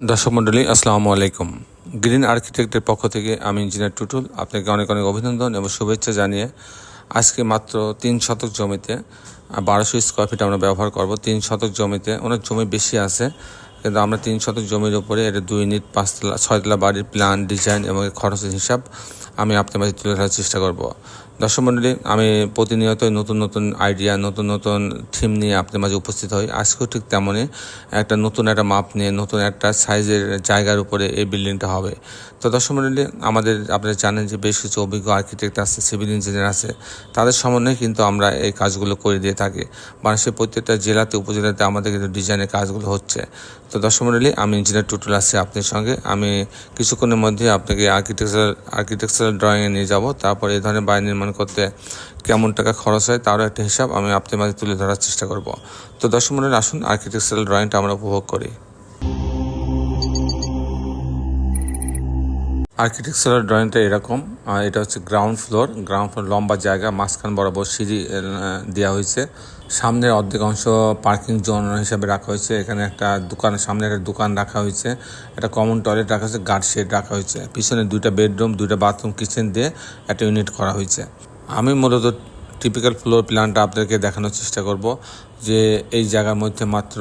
দর্শক মণ্ডলী, আসসালামু আলাইকুম। গ্রিন আর্কিটেক্টের পক্ষ থেকে আমি ইঞ্জিনিয়ার টুটুল, আপনাকে অনেক অনেক অভিনন্দন এবং শুভেচ্ছা জানিয়ে আজকে মাত্র তিন শতক জমিতে বারোশো স্কোয়ার ফিট আমরা ব্যবহার করব। তিন শতক জমিতে অনেক জমি বেশি আছে, কিন্তু আমরা তিন শতক জমির উপরে এটা দুই ইউনিট পাঁচতলা, ছয়তলা বাড়ির প্ল্যান ডিজাইন এবং খরচের হিসাব আমি আপনার মাঝে তুলে ধরার চেষ্টা করব। দর্শক মণ্ডলী আমি প্রতিনিয়তই নতুন নতুন আইডিয়া নতুন নতুন থিম নিয়ে আপনার মাঝে উপস্থিত হই। আজকেও ঠিক তেমনই একটা নতুন একটা মাপ নিয়ে, নতুন একটা সাইজের জায়গার উপরে এই বিল্ডিংটা হবে। তো দর্শক মণ্ডলী আমাদের, আপনারা জানেন যে বেশ কিছু অভিজ্ঞ আর্কিটেক্ট আছে সিভিল ইঞ্জিনিয়ার আছে। তাদের সমন্বয়ে কিন্তু আমরা এই কাজগুলো করে দিয়ে থাকি। মানুষের প্রত্যেকটা জেলাতে, উপজেলাতে আমাদের কিন্তু ডিজাইনের কাজগুলো হচ্ছে। তো দর্শক মণ্ডলী আমি ইঞ্জিনিয়ার টুটুল আছি আপনার সঙ্গে। আমি কিছুক্ষণের মধ্যে আপনাকে আর্কিটেকচার আর্কিটেকচার আর্কিটেকচারাল ড্রয়িংয়ে নিয়ে যাব। তারপর এই ধরনের বাড়ি নির্মাণ করতে কেমন টাকা খরচ হয় তারও একটা হিসাব আমি আপনার মাঝে তুলে ধরার চেষ্টা করব। তো দর্শক মনে আসুন আর্কিটেকচারাল ড্রয়িংটা আমরা উপভোগ করি। আর্কিটেকচারাল ড্রয়িংটা এরকম এটা হচ্ছে গ্রাউন্ড ফ্লোর গ্রাউন্ড ফ্লোর লম্বা জায়গা, মাঝখান বরাবর সিঁড়ি দেওয়া হয়েছে। সামনের অর্ধেক অংশ পার্কিং জোন হিসাবে রাখা হয়েছে। এখানে একটা দোকানের সামনে একটা দোকান রাখা হয়েছে। একটা কমন টয়লেট রাখা হয়েছে গার্ড শেড রাখা হয়েছে। পিছনে দুইটা বেডরুম দুইটা বাথরুম কিচেন দিয়ে একটা ইউনিট করা হয়েছে। আমি মূলত টিপিক্যাল ফ্লোর প্ল্যানটা আপনাদেরকে দেখানোর চেষ্টা করব যে এই জায়গার মধ্যে মাত্র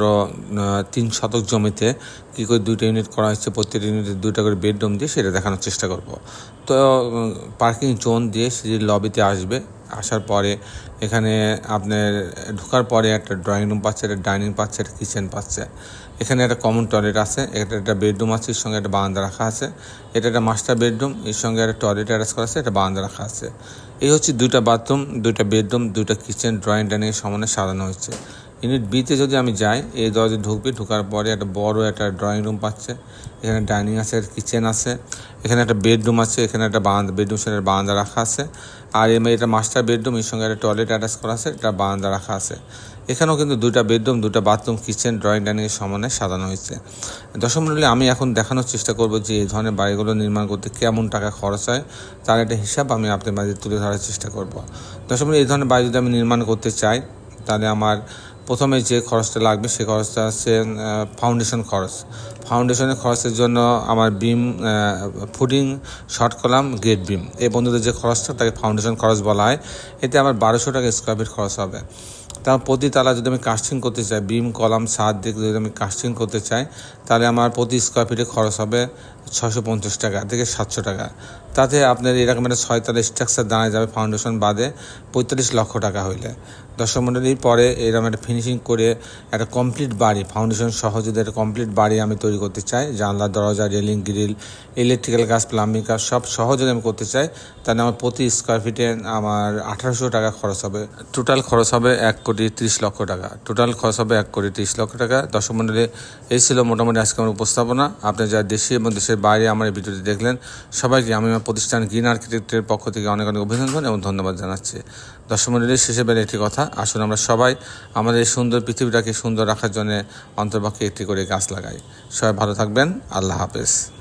তিন শতক জমিতে কী করে দুইটা ইউনিট করা হয়েছে প্রত্যেকটা ইউনিটে দুইটা করে বেডরুম দিয়ে সেটা দেখানোর চেষ্টা করব। তো পার্কিং জোন দিয়ে সিঁড়ির লবিতে আসবে। আসার পরে এখানে আপনার ঢোকার পরে একটা ড্রয়িং রুম পাচ্ছে, একটা ডাইনিং পাচ্ছে, একটা কিচেন পাচ্ছে। এখানে একটা কমন টয়লেট আছে এটা একটা বেডরুম আছে, এর সঙ্গে একটা বারান্দা রাখা আছে। এটা একটা মাস্টার বেডরুম এর সঙ্গে একটা টয়লেট অ্যাটাচ করা আছে, একটা বারান্দা রাখা আছে। এই হচ্ছে দুইটা বাথরুম দুইটা বেডরুম দুইটা কিচেন ড্রয়িং ডাইনিং সমানে সাজানো হয়েছে। ইউনিট বিতে যদি আমি যাই, এই দরজা ঢুকবে, ঢোকার পরে একটা বড় একটা ড্রয়িং রুম পাচ্ছে। এখানে ডাইনিং আছে কিচেন আছে, এখানে একটা বেডরুম আছে, এখানে একটা বারান্দা বেডরুম সেটা বারান্দা রাখা আছে। আর এমনি এটা মাস্টার বেডরুম এর সঙ্গে একটা টয়লেট অ্যাটাচ করা আছে, একটা বারান্দা রাখা আছে। এখানেও কিন্তু দুইটা বেডরুম দুটো বাথরুম কিচেন ড্রয়িং ডাইনিংয়ের সমানে সাজানো হয়েছে। দশম মণ্ডলী আমি এখন দেখানোর চেষ্টা করব যে এই ধরনের বাড়িগুলো নির্মাণ করতে কেমন টাকা খরচ হয়, তার একটা হিসাব আমি আপনার মাঝে তুলে ধরার চেষ্টা করব। দশম এই ধরনের বাড়ি যদি আমি নির্মাণ করতে চাই, তাহলে আমার প্রথমে যে খরচটা লাগবে সেই খরচটা হচ্ছে ফাউন্ডেশন খরচ। ফাউন্ডেশনের খরচের জন্য আমার beam footing short column grade beam এই বন্ধুদের যে খরচটা, তাকে ফাউন্ডেশন খরচ বলা হয়। এতে আমার বারোশো টাকা স্কোয়ার ফিট খরচ হবে। তার প্রতি তালা যদি আমি কাস্টিং করতে চাই বিম কলাম ছাদ দিয়ে যদি আমি কাস্টিং করতে চাই, তাহলে আমার প্রতি স্কোয়ার ফিটে খরচ হবে ছশো পঞ্চাশ টাকা থেকে সাতশো টাকা। তাতে আপনার এরকম একটা ছয়তলা স্ট্রাকচার দাঁড়ায় যাবে ফাউন্ডেশন বাদে পঁয়তাল্লিশ লক্ষ টাকা হইলে। দর্শক মণ্ডলীর পরে এরকম একটা ফিনিশিং করে একটা কমপ্লিট বাড়ি, ফাউন্ডেশন সহ যদি একটা কমপ্লিট বাড়ি আমি তৈরি করতে চাই, জানলা, দরজা রেলিং গ্রিল ইলেকট্রিক্যাল কাজ প্লাম্বিং কাজ সব সহ যদি আমি করতে চাই, তাহলে আমার প্রতি স্কোয়ার ফিটে আমার আঠারোশো টাকা খরচ হবে। টোটাল খরচ হবে এক কোটি তিরিশ লক্ষ টাকা। টোটাল খরচ হবে এক কোটি তিরিশ লক্ষ টাকা। মণ্ডলী, এই ছিল মোটামুটি আজকে আমার উপস্থাপনা। আপনি যারা দেশে এবং দেশের বাইরে আমার এই ভিডিওটি দেখলেন। সবাইকে আমি আমার প্রতিষ্ঠান গ্রিন আর্কিটেক্টের পক্ষ থেকে অনেক অনেক অভিনন্দন এবং ধন্যবাদ জানাচ্ছি। দর্শক মন্ডলীর শেষে বেলে একটি কথা। আসুন আমরা সবাই আমাদের এই সুন্দর পৃথিবীটাকে সুন্দর রাখার জন্য অন্তর্পক্ষে একটি করে গাছ লাগাই। সবাই ভালো থাকবেন। আল্লাহ হাফেজ।